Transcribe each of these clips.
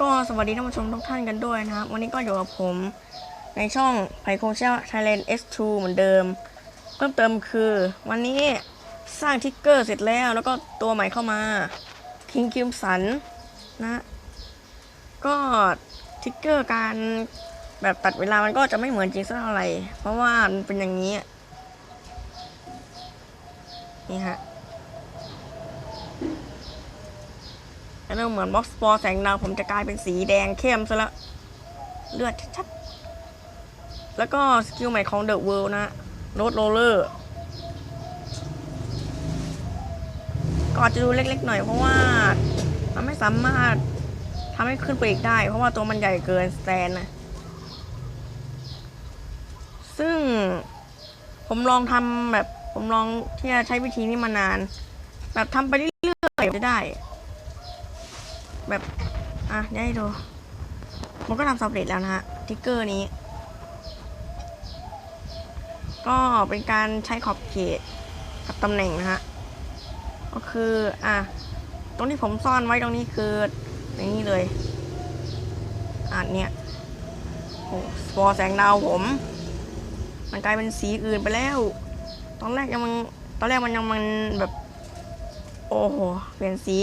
ก็สวัสดีท่านผู้ชมทุกท่านกันด้วยนะครับ วันนี้ก็อยู่กับผมในช่องไผ่โคเชีย Thailand S2 เหมือนเดิม เพิ่มเติมคือ วันนี้สร้างทิกเกอร์เสร็จแล้ว แล้วก็ตัวใหม่เข้ามาคิงคิมสันนะ ก็ทิกเกอร์การแบบตัดเวลามันก็จะไม่เหมือนจริงสักเท่าไหร่ เพราะว่ามันเป็นอย่างนี้ นี่ฮะ แล้วเหมือนบ็อกซ์ปอแสงดาวผมจะกลายเป็นสีแดงเข้มซะแล้วเลือดชัดๆ แล้วก็สกิลใหม่ของเดอะเวิลด์นะโนดโรเลอร์ก็อาจจะดูเล็กๆหน่อยเพราะว่า มันไม่สามารถทำให้ขึ้นไปอีกได้ เพราะว่าตัวมันใหญ่เกินสแตนนะซึ่งผมลองทำแบบผมลองที่จะใช้วิธีนี้มานาน แบบทำไปเรื่อยๆจะได้ แบบ อะเดี๋ยวให้ดู มันก็ทำสำเร็จแล้วนะฮะทิกเกอร์นี้ ก็เป็นการใช้ขอบเขตกับตำแหน่งนะฮะ ก็คือ อะ ตรงที่ผมซ่อนไว้ตรงนี้คืออย่างนี้เลย อะเนี่ยโอ้สปอร์แสงดาวผม มันกลายเป็นสีอื่นไปแล้ว ตอนแรกยังมันตอนแรกมันยังมันแบบ โอ้โห เปลี่ยนสี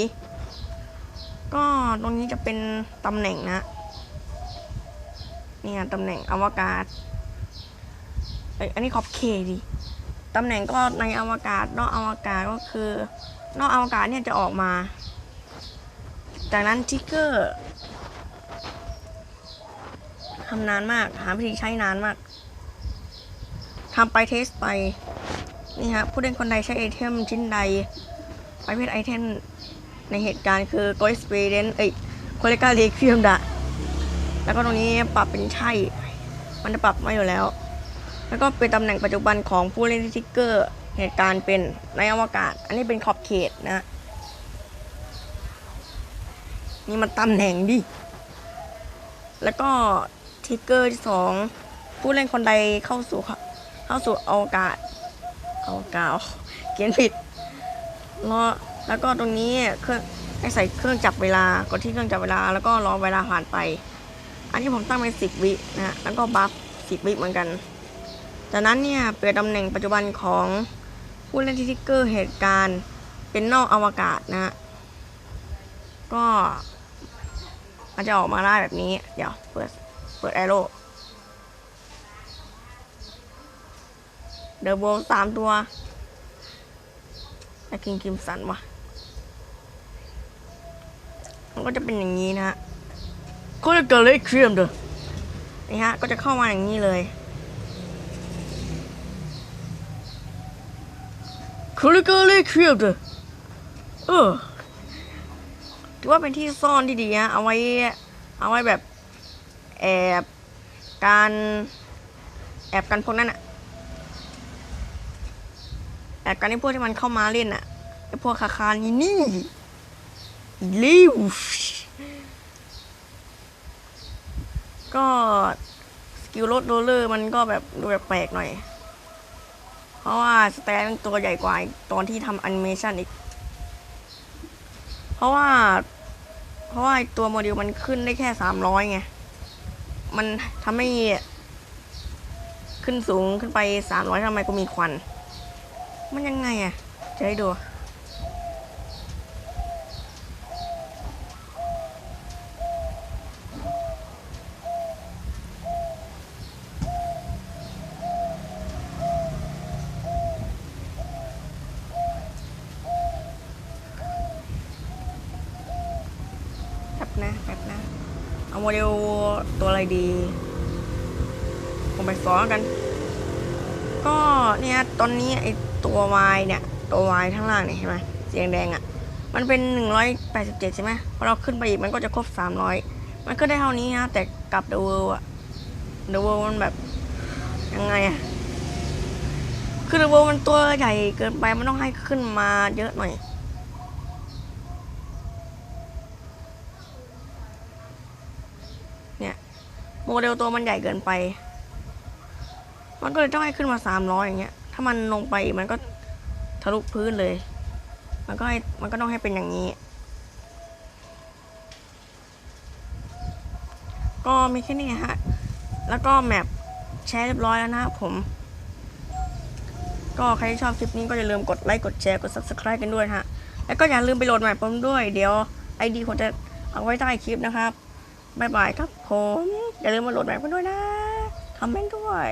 ก็ตรงนี้จะเป็นตำแหน่งนะ เนี่ยตำแหน่งอวกาศเอ้ยอันนี้ขอบเขตดิตำแหน่งก็ในอวกาศ นอกอวกาศก็คือ นอกอวกาศเนี่ยจะออกมา จากนั้นทิกเกอร์ทำนานมาก หาวิธีใช้นานมากทำไปเทสไป นี่ฮะผู้เล่นคนใดใช้ไอเทมชิ้นใดประเภทไอเทม ในเหตุการณ์คือ Go Experience เอ้ย c o l l e g a r e q u i e m ดะแล้วก็ตรงนี้ปรับเป็นใช่ มันจะปรับมาอยู่แล้ว แล้วก็เป็นตำแหน่งปัจจุบันของผู้เล่นที่ทิกเกอร์ เหตุการณ์เป็นในอวกาศ อันนี้เป็นขอบเขตนะ นี่มันตำแหน่งดิ แล้วก็ทิกเกอร์ที่สองผู้เล่นคนใดเข้าสู่เข้าสู่อวกาศอวกาศเขียนผิดแล้ว แล้วก็ตรงนี้เครื่องให้ใส่เครื่องจับเวลากดที่เครื่องจับเวลา แล้วก็รอเวลาผ่านไป อันนี้ผมตั้งเป็นสิบวินะฮะแล้วก็บัฟสิบวิเหมือนกัน จากนั้นเนี่ยเปลี่ยนตำแหน่งปัจจุบันของผู้เล่นที่ทิกเกอร์เหตุการณ์เป็นนอกอวกาศนะฮะก็มันจะออกมาได้แบบนี้ เดี๋ยวเปิดเปิดแอโร่เดอะโบสามตัวแต่คิงคิมสันวะ ก็จะเป็นอย่างนี้นะฮะก็จะเกิดเลยเครียมเด้อนี่ฮะ ก็จะเข้ามาอย่างนี้เลยก็เลยเกิดเลยเครียมเด้อเออถือว่าเป็นที่ซ่อนที่ดีฮะเอาไว้เอาไว้แบบแอบการแอบกันพวกนั้นอะแต่การที่พวกที่มันเข้ามาเล่นอะไอ้พวกคาคานี่นี่ ลิวก็สกิลรถโรลเลอร์มันก็แบบดูแบบแปลกหน่อย เพราะว่าสแตนตัวใหญ่กว่าตอนที่ทำแอนิเมชันอีก เพราะว่า เพราะว่าตัวโมเดลมันขึ้นได้แค่สามร้อยไง มันทำให้ขึ้นสูงขึ้นไปสามร้อยทำไมก็มีควัน มันยังไงอะจะให้ดู นะแป๊บนะ เอาโมเดลตัวอะไรดี ผมไปสอนกัน ก็เนี่ยตอนนี้ไอตัววายเนี่ย ตัววายข้างล่างเนี่ยเห็นไหมสีแดงๆอะ มันเป็น 187 ใช่ไหมพอเราขึ้นไปอีกมันก็จะครบ 300 มันก็ได้เท่านี้นะ แต่กับเดอะเวิลด์อะเดอะเวิลด์มันแบบยังไงอะคือเดอะเวิลด์มันตัวใหญ่เกินไปมันต้องให้ขึ้นมาเยอะหน่อย เดลตัวมันใหญ่เกินไป มันก็เลยต้องให้ขึ้นมาสามร้อยอย่างเงี้ย ถ้ามันลงไปมันก็ทะลุพื้นเลย มันก็ให้มันก็ต้องให้เป็นอย่างนี้ ก็มีแค่นี้ฮะ แล้วก็แมปแชร์เรียบร้อยแล้วนะครับผม ก็ใครที่ชอบคลิปนี้ก็อย่าลืมกดไลค์ กดแชร์ กด subscribe กันด้วยฮะ แล้วก็อย่าลืมไปโหลดแมปผมด้วย เดี๋ยวไอดีผมจะเอาไว้ใต้คลิปนะครับ บายบายครับผม อย่าลืมมาโหลดแบบกันด้วยนะคอมเมนต์ด้วย